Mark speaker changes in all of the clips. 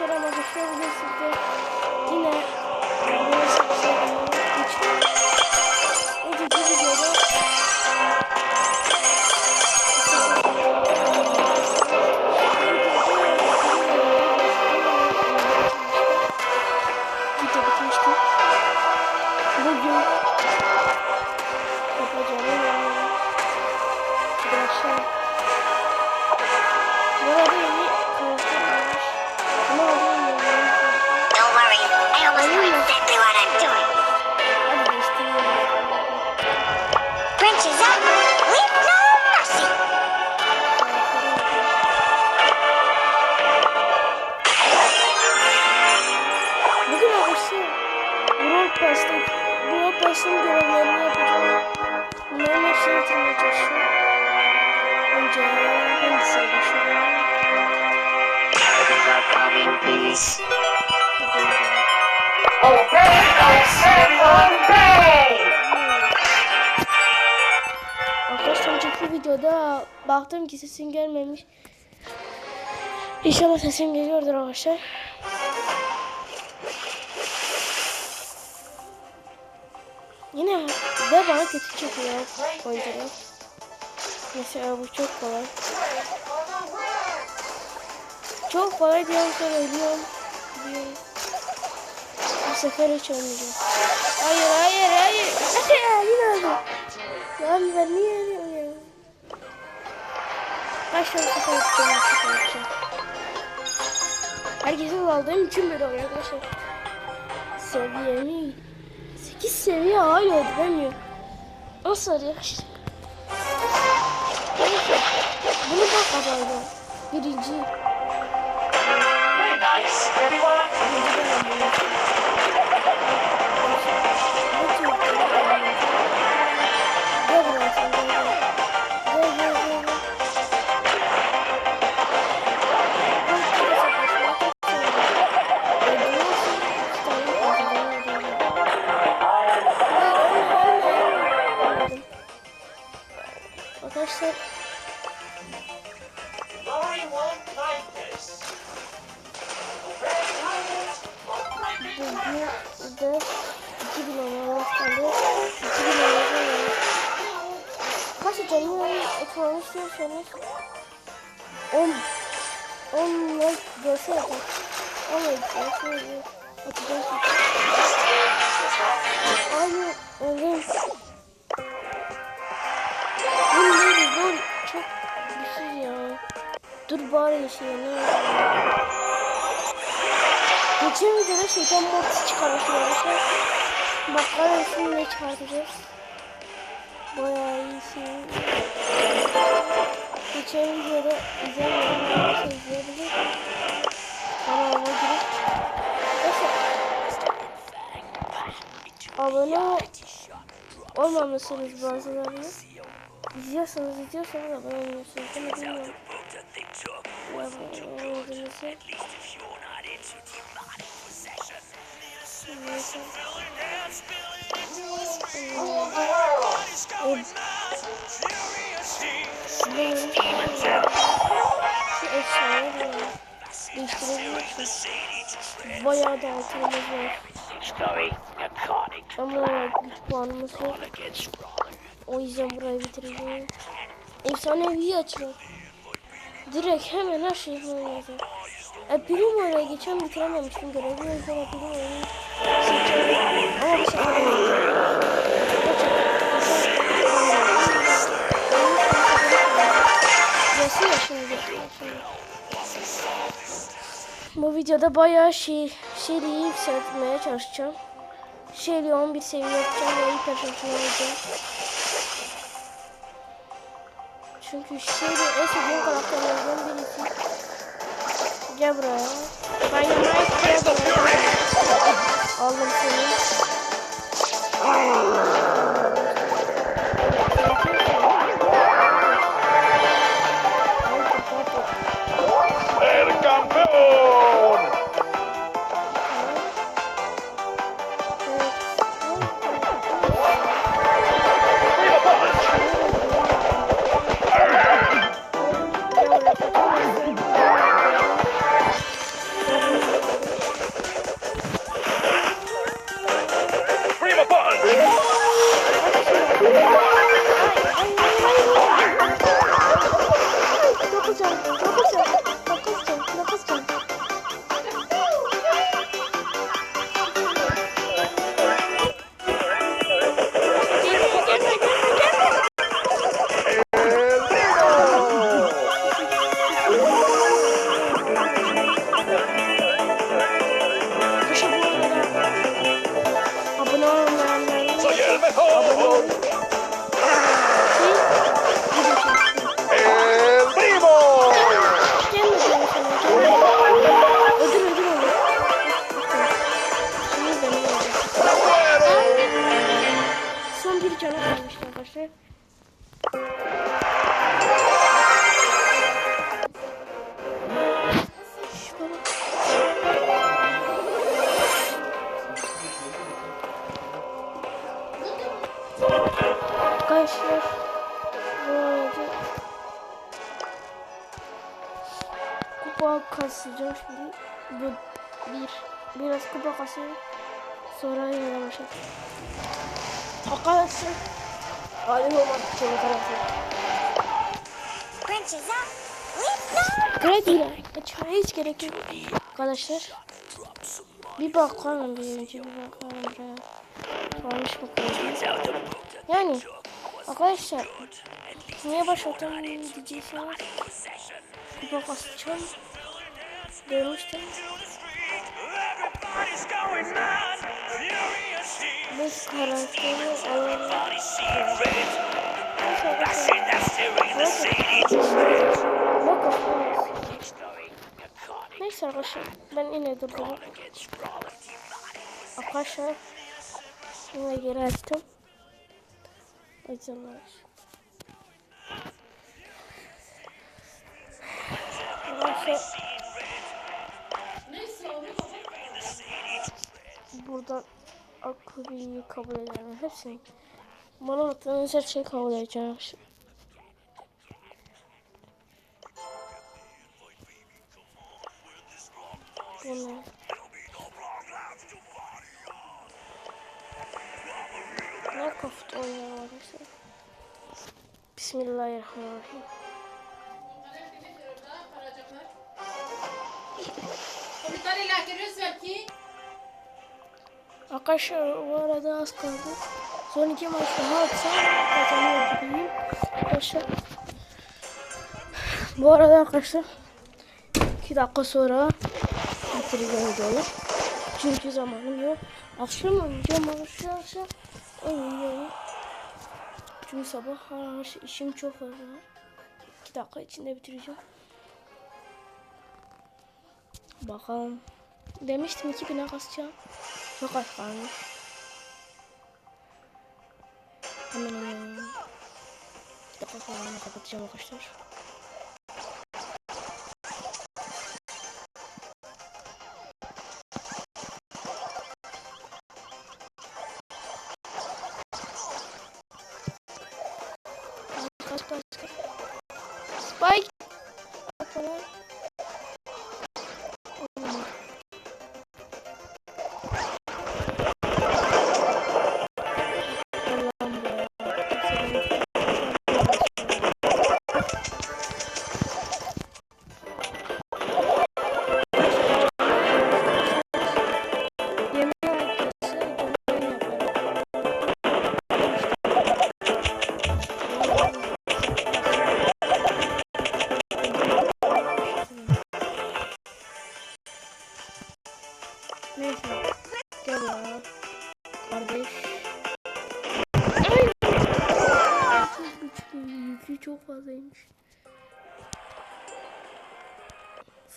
Speaker 1: arkadaşlar. Bugün sizde yine Pass'ın görevlerini yapacağım. Bunların hepsini bitirmeye çalışıyorum. Önce hangisiyle! Arkadaşlar önceki videoda baktım ki sesim gelmemiş. İnşallah sesim geliyordur arkadaşlar. Yine de bana kötü çekiyor oyuncular. Mesela bu çok kolay. Çok kolay diyorum sonra ölüyorum. Diyorum. Bu sefer hiç olmayacak. Hayır hayır hayır. Yine öldüm. Lan ben niye ölüyorum ya? Tane sefer yapacağım, sefer yapacağım. Herkese aldığım için böyle oluyor arkadaşlar. Seviyemi 8 seviye hala ödülemiyor. Nasıl arkadaşlar? Neyse. Bunu da kazandım. Birinci.
Speaker 2: Be nice, everyone.
Speaker 1: Canlı ekranı istiyorsanız 10 10 like görse yapar. 10 like görse atacağız. Abi oğlum. Bu neydi bu çok güçsüz ya. Dur bari şey ne? Geçen videoda şeytan çıkarmıştım arkadaşlar. Bakalım şimdi ne çıkartacağız. Bayağı iyisin. Geçen videoda izlemeyen varsa izleyebilir. Kanalıma girip. Abone ol. Olmamışsınız bazılarınız. İzliyorsanız izliyorsanız abone olmuyorsunuz. Ben de bilmiyorum. Abone olduğunuzu. Bayağı da altınımız var. Ama güç puanımız yok. O yüzden burayı bitireceğim. Efsanevi açıyor. Direkt hemen her şeyi oynayacağım. E Primo'yla geçen bitirememiştim görevi. O yüzden e Primo'yu seçiyorum. Ama bir şey Nasıl yaşanacak? Bu videoda bayağı şey, şeyliği yükseltmeye çalışacağım. Şeyli 11 seviye yapacağım ve ilk aşamasını alacağım. Çünkü şeyli en sevdiğim karakterlerden birisi. Gel buraya. Ben yemeğe ihtiyacım
Speaker 2: Arkadaşlar
Speaker 1: şöyle kupa kasacağım şimdi. Bu bir biraz kupa kasayım. Sonra yine başlayalım. Arkadaşlar halim
Speaker 3: olmadı şöyle tarafı.
Speaker 1: Krediler açmaya hiç gerek yok arkadaşlar. Bir bakalım birinci bir bakalım buraya. Varmış bakalım. Yani arkadaşlar niye başlattım diyeceksiniz. Kupa kasacağım. Demiştim.
Speaker 4: Everybody's going mad, furious heat.
Speaker 1: Biz karakteri alalım.
Speaker 4: Everybody's secret.
Speaker 1: Neyse
Speaker 4: That's
Speaker 1: arkadaşlar.
Speaker 4: it, that's stirring the city.
Speaker 1: Bak bakalım. Neyse arkadaşlar ben yine durdum. Arkadaşlar yine geri açtım. Arkadaşlar buradan akılıyı kabul ederim. Hepsini. Bana attığınız her şeyi kabul edeceğim. Bu ne? Ne kafta oynuyor arkadaşlar? Bismillahirrahmanirrahim. Arkadaşlar bu arada az kaldı. Son iki maç daha atsam kazanıyor gibiyim. Arkadaşlar. Bu arada arkadaşlar 2 dakika sonra bitireceğim videoyu. Çünkü zamanım yok. Akşam oynayacağım arkadaşlar. Oynayacağım. Çünkü sabah hala işim çok fazla. 2 dakika içinde bitireceğim. Bakalım. Demiştim 2000'e kasacağım. Çok az kalmış. Hemen hemen. Bir dakika sonra kapatacağım arkadaşlar.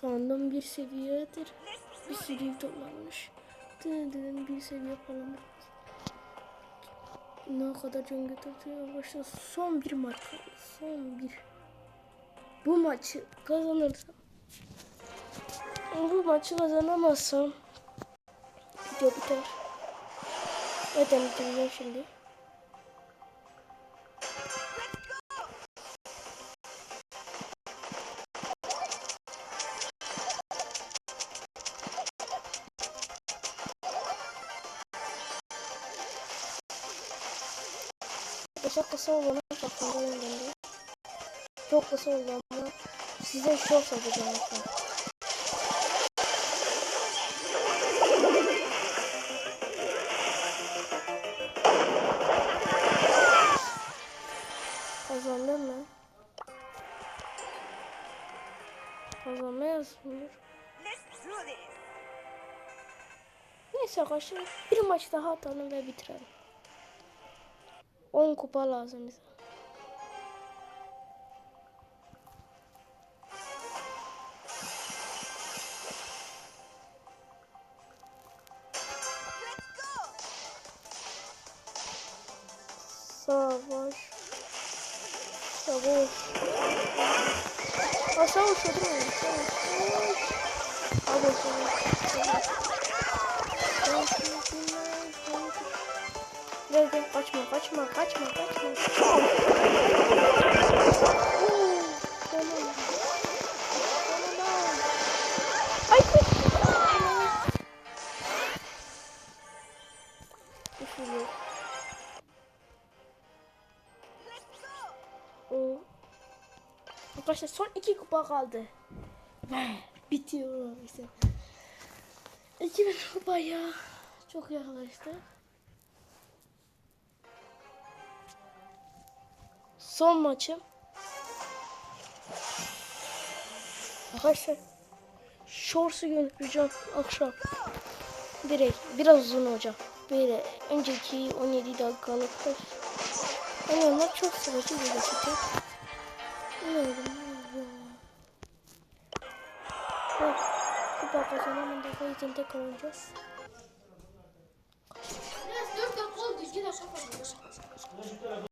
Speaker 1: Sandım bir seviyedir. Bir yük toplanmış. Dın bir seviye falan. Ne kadar can götürdü. Başta son bir maç. Son bir. Bu maçı kazanırsam. Bu maçı kazanamazsam. Video biter. Zaten bitireceğim şimdi. Çok kısa olana kafamda yönlendi. Çok kısa oldu ama size şok satacağım. şu an. Kazandım mı? Kazanma yazmıyor. Neyse arkadaşlar bir maç daha atalım ve bitirelim. 10 kupa lazım bize. Kaçma kaçma kaçma. Ay koş. Düşürüyor. Oo. Arkadaşlar son iki kupa kaldı. Bitiyor işte. 2000 kupa ya. Çok yaklaştı. Son maçım. Arkadaşlar Shorts'u yöneteceğim akşam. Direkt biraz uzun olacak. Böyle önceki 17 dakikalıkta. Yani onlar çok sıkıcı bir dakika. Bilmiyorum. Bak. Kupa kazanamın defa izinde kalacağız. Biraz 4 dakika oldu. 2 dakika kaldı.